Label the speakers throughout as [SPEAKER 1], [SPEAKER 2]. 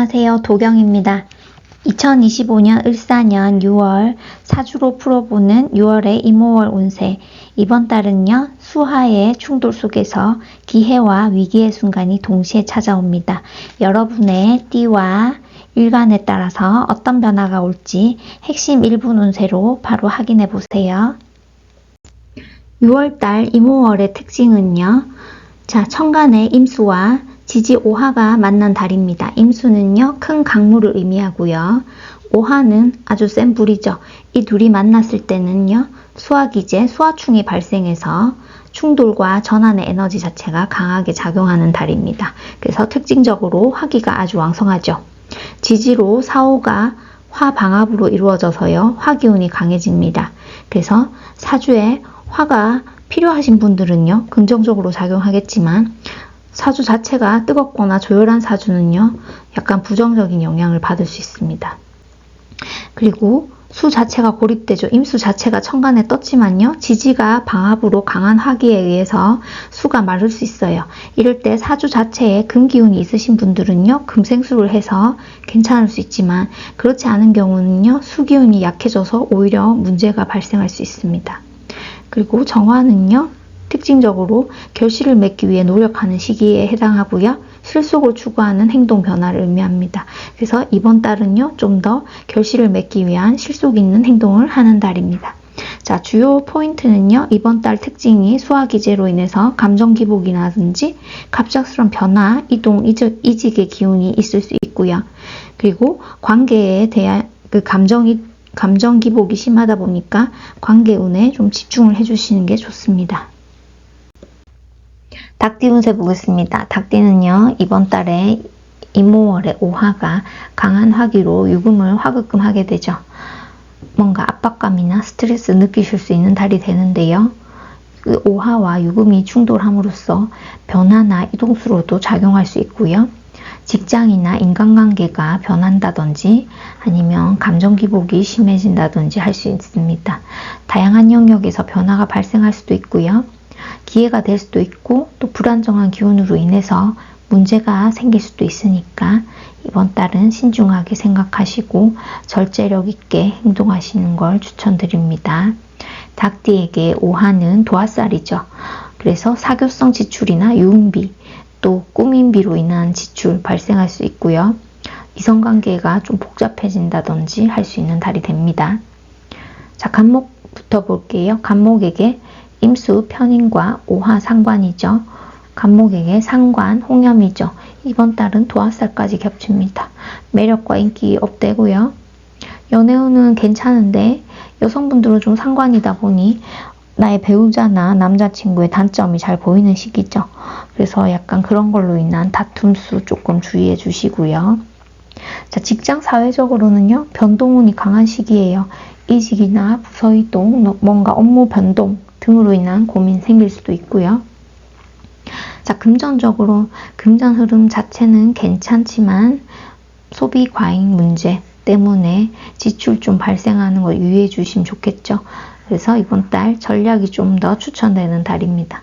[SPEAKER 1] 안녕하세요. 도경입니다. 2025년 을사년 6월 사주로 풀어보는 6월의 이모월 운세. 이번 달은요, 수하의 충돌 속에서 기회와 위기의 순간이 동시에 찾아옵니다. 여러분의 띠와 일간에 따라서 어떤 변화가 올지 핵심 1분 운세로 바로 확인해 보세요. 6월달 이모월의 특징은요, 자, 천간의 임수와 지지 오화가 만난 달입니다. 임수는요, 큰 강물을 의미하고요. 오화는 아주 센 불이죠. 이 둘이 만났을 때는요, 수화기제, 수화충이 발생해서 충돌과 전환의 에너지 자체가 강하게 작용하는 달입니다. 그래서 특징적으로 화기가 아주 왕성하죠. 지지로 사오가 화방합으로 이루어져서요, 화기운이 강해집니다. 그래서 사주에 화가 필요하신 분들은요, 긍정적으로 작용하겠지만, 사주 자체가 뜨겁거나 조열한 사주는요, 약간 부정적인 영향을 받을 수 있습니다. 그리고 수 자체가 고립되죠. 임수 자체가 천간에 떴지만요. 지지가 방합으로 강한 화기에 의해서 수가 마를 수 있어요. 이럴 때 사주 자체에 금기운이 있으신 분들은요. 금생수를 해서 괜찮을 수 있지만 그렇지 않은 경우는요. 수기운이 약해져서 오히려 문제가 발생할 수 있습니다. 그리고 정화는요. 특징적으로 결실을 맺기 위해 노력하는 시기에 해당하고요. 실속을 추구하는 행동 변화를 의미합니다. 그래서 이번 달은요, 좀 더 결실을 맺기 위한 실속 있는 행동을 하는 달입니다. 자, 주요 포인트는요, 이번 달 특징이 수화기제로 인해서 감정 기복이라든지 갑작스런 변화, 이동, 이직, 이직의 기운이 있을 수 있고요. 그리고 관계에 대한 그 감정이 감정 기복이 심하다 보니까 관계 운에 좀 집중을 해주시는 게 좋습니다. 닭띠 운세 보겠습니다. 닭띠는요, 이번 달에 이모월의 오화가 강한 화기로 유금을 화급금하게 되죠. 뭔가 압박감이나 스트레스 느끼실 수 있는 달이 되는데요. 그 오화와 유금이 충돌함으로써 변화나 이동수로도 작용할 수 있고요. 직장이나 인간관계가 변한다든지 아니면 감정 기복이 심해진다든지 할 수 있습니다. 다양한 영역에서 변화가 발생할 수도 있고요. 기회가 될 수도 있고 또 불안정한 기운으로 인해서 문제가 생길 수도 있으니까 이번 달은 신중하게 생각하시고 절제력 있게 행동하시는 걸 추천드립니다. 닭띠에게 오하는 도화살이죠. 그래서 사교성 지출이나 유흥비 또 꾸민비로 인한 지출 발생할 수 있고요. 이성관계가 좀 복잡해진다든지 할 수 있는 달이 됩니다. 자, 간목부터 볼게요. 간목에게 임수 편인과 오화 상관이죠. 간목에게 상관, 홍염이죠. 이번 달은 도화살까지 겹칩니다. 매력과 인기 업되고요. 연애운은 괜찮은데 여성분들은 좀 상관이다 보니 나의 배우자나 남자친구의 단점이 잘 보이는 시기죠. 그래서 약간 그런 걸로 인한 다툼 수 조금 주의해 주시고요. 자, 직장 사회적으로는요, 변동운이 강한 시기예요. 이직이나 부서 이동, 뭔가 업무 변동, 등으로 인한 고민 생길 수도 있고요. 자, 금전적으로 금전 흐름 자체는 괜찮지만 소비 과잉 문제 때문에 지출 좀 발생하는 거 유의해 주시면 좋겠죠. 그래서 이번 달 전략이 좀 더 추천되는 달입니다.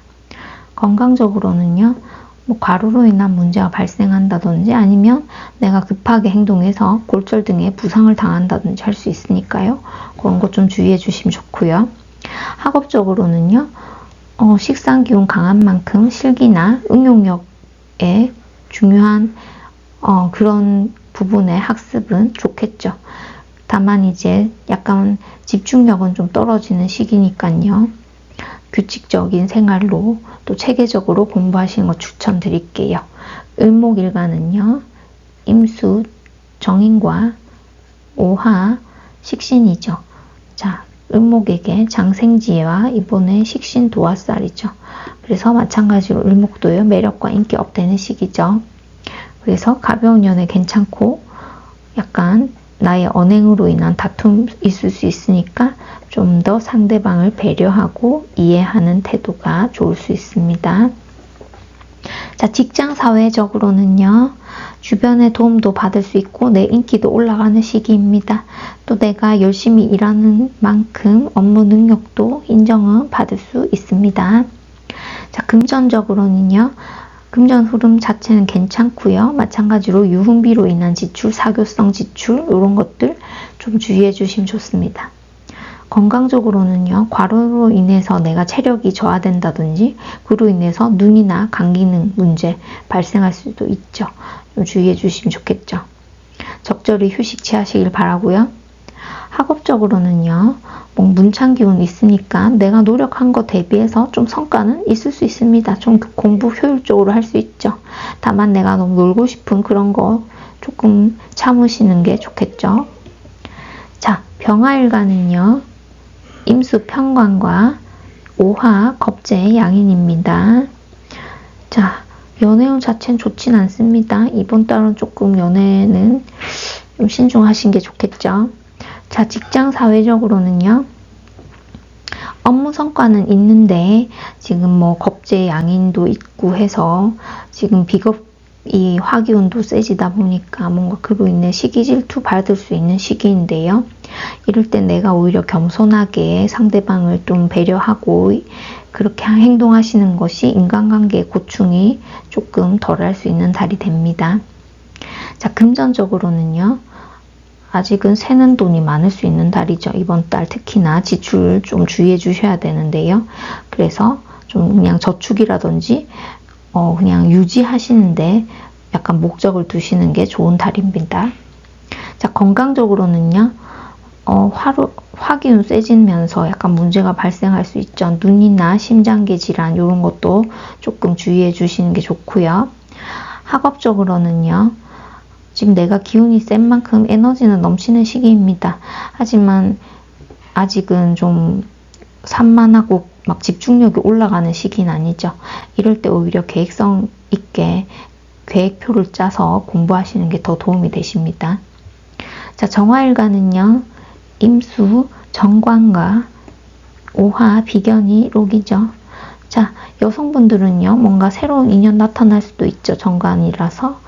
[SPEAKER 1] 건강적으로는요. 뭐 과로로 인한 문제가 발생한다든지 아니면 내가 급하게 행동해서 골절 등의 부상을 당한다든지 할 수 있으니까요. 그런 것 좀 주의해 주시면 좋고요. 학업적으로는요, 어, 식상 기운 강한 만큼 실기나 응용력에 중요한 어, 그런 부분의 학습은 좋겠죠. 다만 이제 약간 집중력은 좀 떨어지는 시기니까요. 규칙적인 생활로 또 체계적으로 공부하시는 거 추천드릴게요. 을목일간은요, 임수, 정인과 오화, 식신이죠. 자, 을목에게 장생지와 이번에 식신 도화살이죠. 그래서 마찬가지로 을목도요 매력과 인기 업되는 시기죠. 그래서 가벼운 연애 괜찮고 약간 나의 언행으로 인한 다툼 있을 수 있으니까 좀 더 상대방을 배려하고 이해하는 태도가 좋을 수 있습니다. 자, 직장 사회적으로는요. 주변의 도움도 받을 수 있고 내 인기도 올라가는 시기입니다. 또 내가 열심히 일하는 만큼 업무 능력도 인정은 받을 수 있습니다. 자, 금전적으로는요. 금전 흐름 자체는 괜찮고요. 마찬가지로 유흥비로 인한 지출, 사교성 지출 이런 것들 좀 주의해 주시면 좋습니다. 건강적으로는요, 과로로 인해서 내가 체력이 저하된다든지, 그로 인해서 눈이나 간 기능 문제 발생할 수도 있죠. 좀 주의해 주시면 좋겠죠. 적절히 휴식 취하시길 바라고요. 학업적으로는요, 뭐 문창 기운 있으니까 내가 노력한 거 대비해서 좀 성과는 있을 수 있습니다. 좀 공부 효율적으로 할 수 있죠. 다만 내가 너무 놀고 싶은 그런 거 조금 참으시는 게 좋겠죠. 자, 병화일간은요, 임수 평관과 오화 겁재 양인입니다. 자, 연애운 자체는 좋진 않습니다. 이번 달은 조금 연애는 좀 신중하신 게 좋겠죠. 자, 직장 사회적으로는요. 업무 성과는 있는데 지금 뭐 겁재 양인도 있고 해서 지금 비겁이 화기운도 세지다 보니까 뭔가 그로 인해 시기 질투 받을 수 있는 시기인데요. 이럴 때 내가 오히려 겸손하게 상대방을 좀 배려하고 그렇게 행동하시는 것이 인간관계의 고충이 조금 덜할 수 있는 달이 됩니다. 자, 금전적으로는요. 아직은 새는 돈이 많을 수 있는 달이죠. 이번 달 특히나 지출 좀 주의해 주셔야 되는데요. 그래서 좀 그냥 저축이라든지 어 그냥 유지하시는데 약간 목적을 두시는 게 좋은 달입니다. 자 건강적으로는요. 어, 화로, 화기운 세지면서 약간 문제가 발생할 수 있죠. 눈이나 심장계 질환 이런 것도 조금 주의해 주시는 게 좋고요. 학업적으로는요. 지금 내가 기운이 센 만큼 에너지는 넘치는 시기입니다. 하지만 아직은 좀 산만하고 막 집중력이 올라가는 시기는 아니죠. 이럴 때 오히려 계획성 있게 계획표를 짜서 공부하시는 게 더 도움이 되십니다. 자, 정화일가는요, 임수, 정관과 오화, 비견이 록이죠. 자, 여성분들은요, 뭔가 새로운 인연 나타날 수도 있죠. 정관이라서.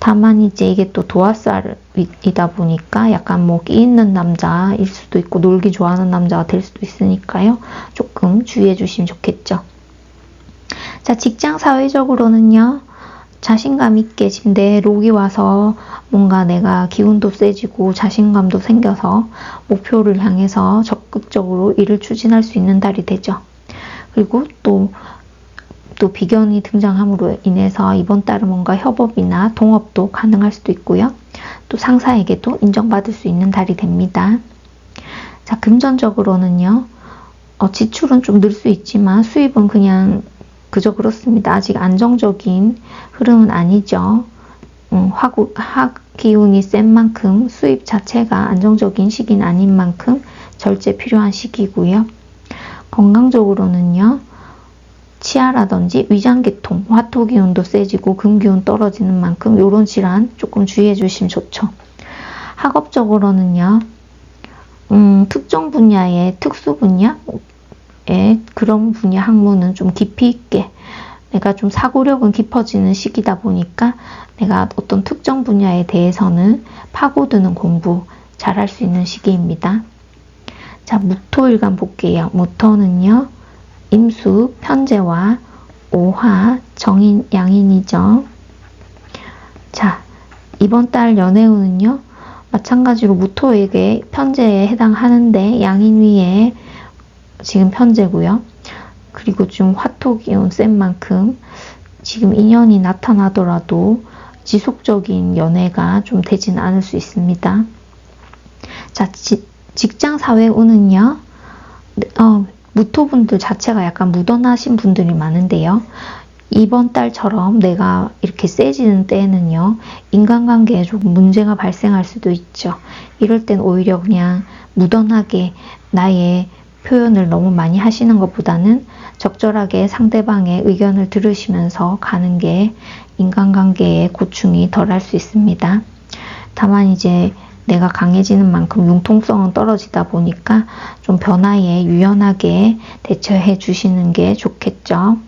[SPEAKER 1] 다만 이제 이게 또 도화살이다 보니까 약간 뭐 끼 있는 남자일 수도 있고 놀기 좋아하는 남자가 될 수도 있으니까요. 조금 주의해 주시면 좋겠죠. 자, 직장 사회적으로는요. 자신감 있게 내 록이 와서 뭔가 내가 기운도 세지고 자신감도 생겨서 목표를 향해서 적극적으로 일을 추진할 수 있는 달이 되죠. 그리고 또 또 비견이 등장함으로 인해서 이번 달은 뭔가 협업이나 동업도 가능할 수도 있고요. 또 상사에게도 인정받을 수 있는 달이 됩니다. 자, 금전적으로는요. 어, 지출은 좀 늘 수 있지만 수입은 그냥 그저 그렇습니다. 아직 안정적인 흐름은 아니죠. 음, 화구, 화기운이 센 만큼 수입 자체가 안정적인 시기는 아닌 만큼 절제 필요한 시기고요. 건강적으로는요. 치아라든지 위장계통, 화토기운도 세지고 금기운 떨어지는 만큼 이런 질환 조금 주의해 주시면 좋죠. 학업적으로는요. 음, 특정 분야의 특수 분야 의 그런 분야 학문은 좀 깊이 있게 내가 좀 사고력은 깊어지는 시기다 보니까 내가 어떤 특정 분야에 대해서는 파고드는 공부 잘 할 수 있는 시기입니다. 자, 무토일간 볼게요. 무토는요. 임수, 편제와 오화, 정인, 양인이죠. 자, 이번 달 연애운은요. 마찬가지로 무토에게 편제에 해당하는데 양인 위에 지금 편제고요. 그리고 좀 화토기운 센 만큼 지금 인연이 나타나더라도 지속적인 연애가 좀 되지는 않을 수 있습니다. 자, 지, 직장 사회 운은요. 어, 무토분들 자체가 약간 묻어나신 분들이 많은데요. 이번 달처럼 내가 이렇게 세지는 때에는요, 인간관계에 조금 문제가 발생할 수도 있죠. 이럴 땐 오히려 그냥 묻어나게 나의 표현을 너무 많이 하시는 것보다는 적절하게 상대방의 의견을 들으시면서 가는 게 인간관계의 고충이 덜할 수 있습니다. 다만 이제 내가 강해지는 만큼 융통성은 떨어지다 보니까 좀 변화에 유연하게 대처해 주시는 게 좋겠죠.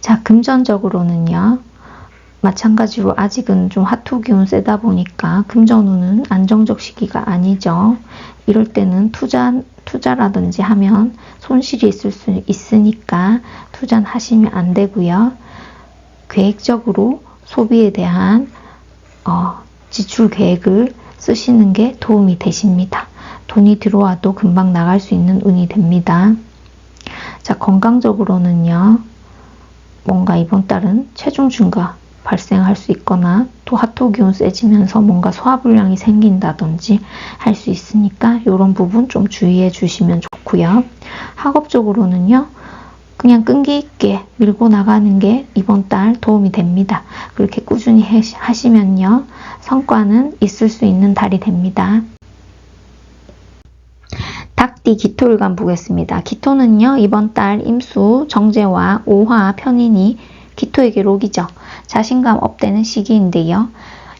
[SPEAKER 1] 자, 금전적으로는요. 마찬가지로 아직은 좀 화투 기운 세다 보니까 금전운은 안정적 시기가 아니죠. 이럴 때는 투자, 투자라든지 하면 손실이 있을 수 있으니까 투자는 하시면 안 되고요. 계획적으로 소비에 대한 어, 지출 계획을 쓰시는 게 도움이 되십니다. 돈이 들어와도 금방 나갈 수 있는 운이 됩니다. 자, 건강적으로는요, 뭔가 이번 달은 체중 증가 발생할 수 있거나 또 하토 기운 세지면서 뭔가 소화불량이 생긴다든지 할 수 있으니까 이런 부분 좀 주의해 주시면 좋고요. 학업적으로는요, 그냥 끈기 있게 밀고 나가는 게 이번 달 도움이 됩니다. 그렇게 꾸준히 하시면요. 성과는 있을 수 있는 달이 됩니다. 닭띠 기토일간 보겠습니다. 기토는요, 이번 달 임수, 정제와 오화, 편인이 기토에게 록이죠. 자신감 업되는 시기인데요.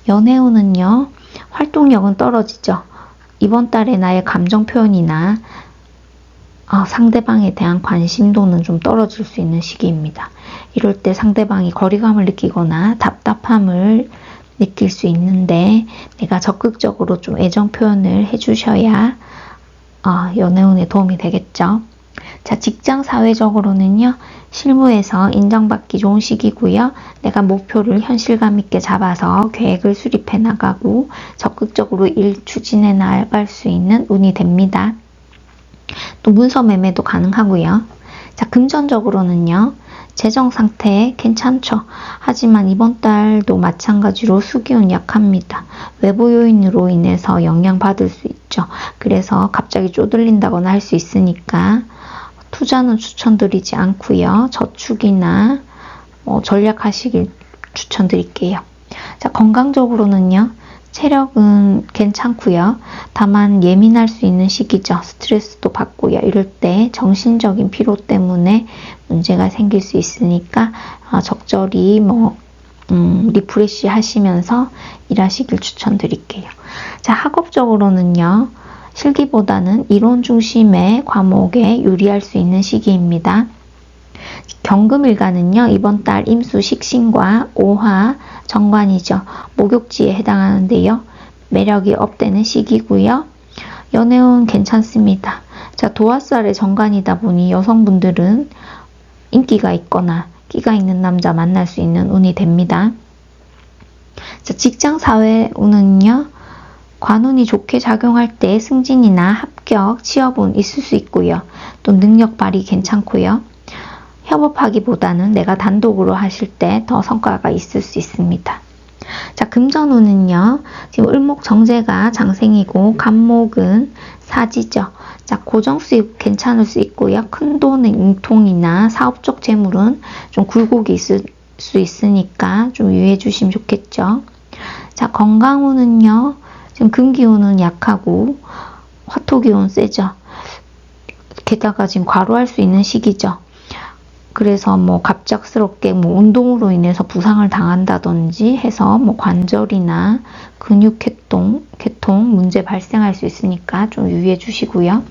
[SPEAKER 1] 연애운은요, 활동력은 떨어지죠. 이번 달에 나의 감정 표현이나 어, 상대방에 대한 관심도는 좀 떨어질 수 있는 시기입니다. 이럴 때 상대방이 거리감을 느끼거나 답답함을 느낄 수 있는데 내가 적극적으로 좀 애정 표현을 해주셔야 어, 연애운에 도움이 되겠죠. 자, 직장 사회적으로는요, 실무에서 인정받기 좋은 시기고요. 내가 목표를 현실감 있게 잡아서 계획을 수립해 나가고 적극적으로 일 추진해 나갈 수 있는 운이 됩니다. 또 문서 매매도 가능하고요. 자, 금전적으로는요. 재정 상태 괜찮죠. 하지만 이번 달도 마찬가지로 수기운 약합니다. 외부 요인으로 인해서 영향받을 수 있죠. 그래서 갑자기 쪼들린다거나 할 수 있으니까 투자는 추천드리지 않고요. 저축이나 뭐 전략하시길 추천드릴게요. 자, 건강적으로는요. 체력은 괜찮고요. 다만 예민할 수 있는 시기죠. 스트레스도 받고요. 이럴 때 정신적인 피로 때문에 문제가 생길 수 있으니까 어, 적절히 뭐 음, 리프레시 하시면서 일하시길 추천드릴게요. 자, 학업적으로는요. 실기보다는 이론 중심의 과목에 유리할 수 있는 시기입니다. 경금일가는요, 이번 달 임수 식신과 오화 정관이죠. 목욕지에 해당하는데요. 매력이 업되는 시기고요. 연애운 괜찮습니다. 자, 도화살의 정관이다 보니 여성분들은 인기가 있거나 끼가 있는 남자 만날 수 있는 운이 됩니다. 자, 직장 사회 운은요. 관운이 좋게 작용할 때 승진이나 합격, 취업은 있을 수 있고요. 또 능력 발휘 괜찮고요. 협업하기보다는 내가 단독으로 하실 때 더 성과가 있을 수 있습니다. 자, 금전운은요. 지금 을목 정제가 장생이고 간목은 사지죠. 자, 고정 수입 괜찮을 수 있고요. 큰 돈의 융통이나 사업 적 재물은 좀 굴곡이 있을 수 있으니까 좀 유의해 주시면 좋겠죠. 자, 건강운은요. 지금 금기운은 약하고 화토기운 세죠. 게다가 지금 과로할 수 있는 시기죠. 그래서 뭐 갑작스럽게 뭐 운동으로 인해서 부상을 당한다든지 해서 뭐 관절이나 근육 개통, 개통 문제 발생할 수 있으니까 좀 유의해 주시고요.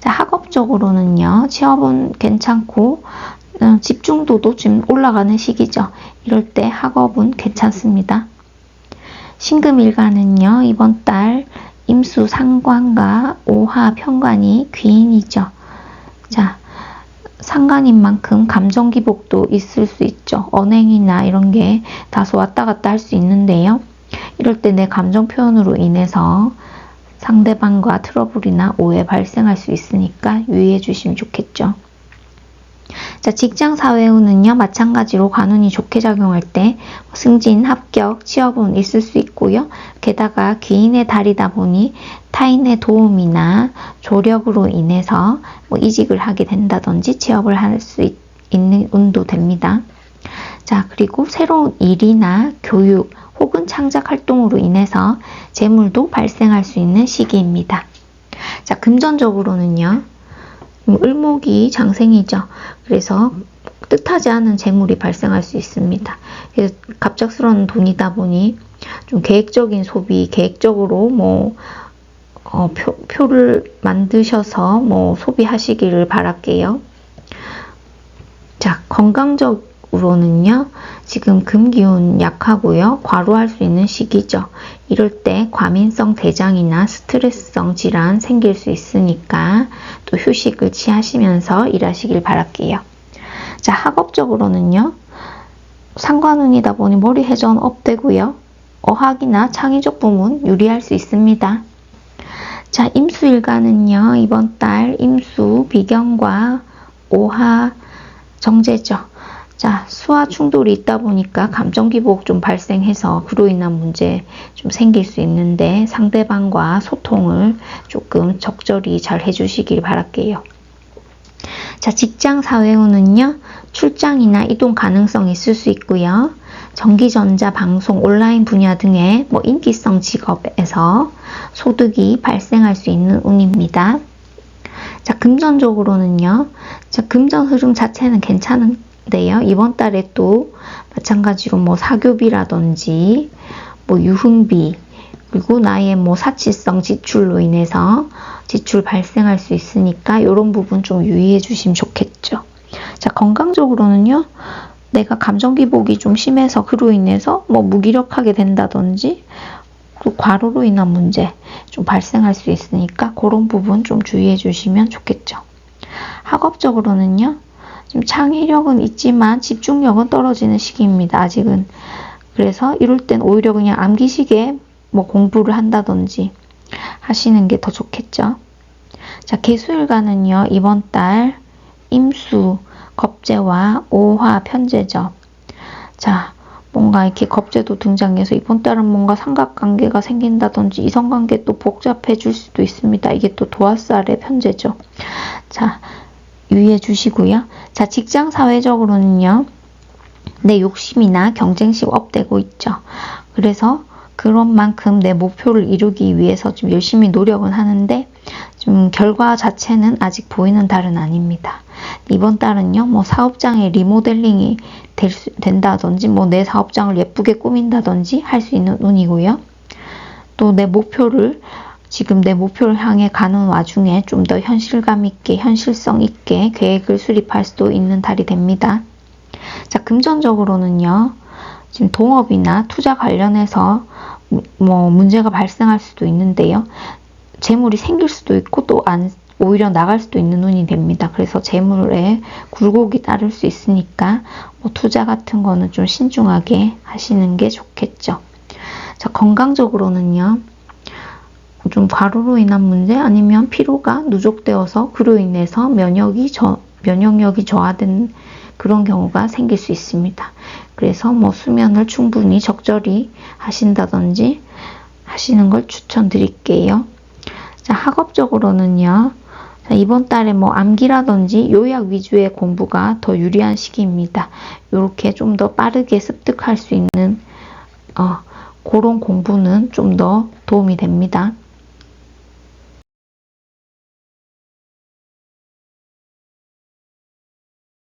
[SPEAKER 1] 자, 학업적으로는요, 취업은 괜찮고, 어, 집중도도 지금 올라가는 시기죠. 이럴 때 학업은 괜찮습니다. 신금일가는요, 이번 달 임수 상관과 오화 편관이 귀인이죠. 자, 상관인 만큼 감정 기복도 있을 수 있죠. 언행이나 이런 게 다소 왔다 갔다 할 수 있는데요. 이럴 때 내 감정 표현으로 인해서 상대방과 트러블이나 오해 발생할 수 있으니까 유의해 주시면 좋겠죠. 자, 직장 사회운은요, 마찬가지로 관운이 좋게 작용할 때 승진, 합격, 취업은 있을 수 있고요. 게다가 귀인의 달이다 보니 타인의 도움이나 조력으로 인해서 뭐 이직을 하게 된다든지 취업을 할 수 있는 운도 됩니다. 자, 그리고 새로운 일이나 교육 혹은 창작 활동으로 인해서 재물도 발생할 수 있는 시기입니다. 자, 금전적으로는요. 을목이 장생이죠. 그래서 뜻하지 않은 재물이 발생할 수 있습니다. 그래서 갑작스러운 돈이다 보니 좀 계획적인 소비, 계획적으로 뭐 어, 표, 표를 만드셔서 뭐 소비하시기를 바랄게요. 자, 건강적 으로는요, 지금 금기운 약하고요, 과로할 수 있는 시기죠. 이럴 때 과민성 대장이나 스트레스성 질환 생길 수 있으니까 또 휴식을 취하시면서 일하시길 바랄게요. 자, 학업적으로는요, 상관운이다 보니 머리 회전 업되고요. 어학이나 창의적 부문 유리할 수 있습니다. 자, 임수일간은요, 이번 달 임수 비경과 오하 정제죠. 자, 수화 충돌이 있다 보니까 감정 기복 좀 발생해서 그로 인한 문제 좀 생길 수 있는데 상대방과 소통을 조금 적절히 잘 해주시길 바랄게요. 자, 직장 사회운은요, 출장이나 이동 가능성이 있을 수 있고요. 전기전자, 방송, 온라인 분야 등의 뭐 인기성 직업에서 소득이 발생할 수 있는 운입니다. 자, 금전적으로는요. 자, 금전 흐름 자체는 괜찮은 데요. 이번 달에 또 마찬가지로 뭐 사교비라든지 뭐 유흥비 그리고 나의 뭐 사치성 지출로 인해서 지출 발생할 수 있으니까 이런 부분 좀 유의해 주시면 좋겠죠. 자, 건강적으로는요. 내가 감정 기복이 좀 심해서 그로 인해서 뭐 무기력하게 된다든지 또 과로로 인한 문제 좀 발생할 수 있으니까 그런 부분 좀 주의해 주시면 좋겠죠. 학업적으로는요. 좀 창의력은 있지만 집중력은 떨어지는 시기입니다. 아직은. 그래서 이럴 땐 오히려 그냥 암기식에 뭐 공부를 한다든지 하시는 게 더 좋겠죠. 자, 개수일간은요. 이번 달 임수, 겁재와 오화 편제죠. 자, 뭔가 이렇게 겁재도 등장해서 이번 달은 뭔가 삼각관계가 생긴다든지 이성관계 또 복잡해질 수도 있습니다. 이게 또 도화살의 편제죠. 자, 유의해 주시고요. 자, 직장 사회적으로는요. 내 욕심이나 경쟁심 업되고 있죠. 그래서 그런 만큼 내 목표를 이루기 위해서 좀 열심히 노력은 하는데 좀 결과 자체는 아직 보이는 달은 아닙니다. 이번 달은요, 뭐 사업장의 리모델링이 될 수, 된다든지, 뭐 내 사업장을 예쁘게 꾸민다든지 할 수 있는 운이고요. 또 내 목표를 지금 내 목표를 향해 가는 와중에 좀 더 현실감 있게, 현실성 있게 계획을 수립할 수도 있는 달이 됩니다. 자, 금전적으로는요, 지금 동업이나 투자 관련해서 뭐 문제가 발생할 수도 있는데요. 재물이 생길 수도 있고 또 안, 오히려 나갈 수도 있는 운이 됩니다. 그래서 재물에 굴곡이 따를 수 있으니까 뭐 투자 같은 거는 좀 신중하게 하시는 게 좋겠죠. 자, 건강적으로는요. 좀 과로로 인한 문제 아니면 피로가 누적되어서 그로 인해서 면역이 저, 면역력이 저하된 그런 경우가 생길 수 있습니다. 그래서 뭐 수면을 충분히 적절히 하신다든지 하시는 걸 추천드릴게요. 자, 학업적으로는요. 자, 이번 달에 뭐 암기라든지 요약 위주의 공부가 더 유리한 시기입니다. 이렇게 좀 더 빠르게 습득할 수 있는 어, 그런 공부는 좀 더 도움이 됩니다.